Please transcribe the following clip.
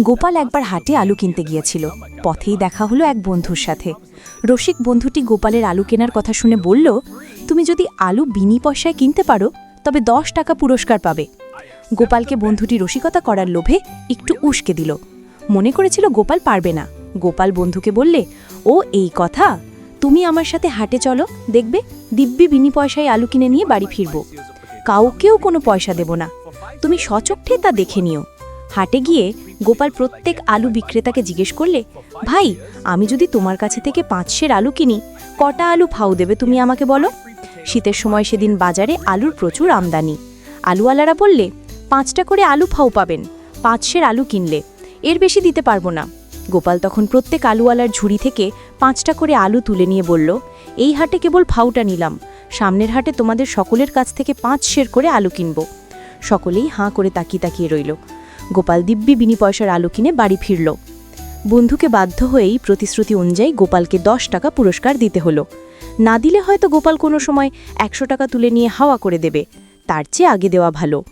গোপাল একবার হাটে আলু কিনতে গিয়েছিল। পথেই দেখা হলো এক বন্ধুর সাথে। রসিক বন্ধুটি গোপালের আলু কেনার কথা শুনে বলল, তুমি যদি আলু বিনি পয়সায় কিনতে পারো, তবে দশ টাকা পুরস্কার পাবে। গোপালকে বন্ধুটি রসিকতা করার লোভে একটু উস্কে দিল। মনে করেছিল গোপাল পারবে না। গোপাল বন্ধুকে বললে, ও, এই কথা? তুমি আমার সাথে হাটে চলো, দেখবে দিব্যি বিনি পয়সায় আলু কিনে নিয়ে বাড়ি ফিরবো। কাউকেও কোনো পয়সা দেব না। তুমি সচক্ষে তা দেখে নিও। হাটে গিয়ে গোপাল প্রত্যেক আলু বিক্রেতাকে জিজ্ঞেস করলে, ভাই, আমি যদি তোমার কাছে থেকে পাঁচশের আলু কিনি, কটা আলু ফাউ দেবে তুমি আমাকে বলো? শীতের সময় সেদিন বাজারে আলুর প্রচুর আমদানি। আলুওয়ালারা বললে, পাঁচটা করে আলু ফাউ পাবেন, পাঁচশের আলু কিনলে, এর বেশি দিতে পারব না। গোপাল তখন প্রত্যেক আলুওয়ালার ঝুড়ি থেকে পাঁচটা করে আলু তুলে নিয়ে বলল, এই হাটে কেবল ফাউটা নিলাম, সামনের হাটে তোমাদের সকলের কাছ থেকে পাঁচ শের করে আলু কিনব। সকলেই হাঁ করে তাকিয়ে তাকিয়ে রইল। গোপাল দিব্যি বিনি পয়সার আলো কিনে বাড়ি ফিরল। বন্ধুকে বাধ্য হয়েই প্রতিশ্রুতি অনুযায়ী গোপালকে দশ টাকা পুরস্কার দিতে হলো। না দিলে হয়তো গোপাল কোনো সময় একশো টাকা তুলে নিয়ে হাওয়া করে দেবে। তার চেয়ে আগে দেওয়া ভালো।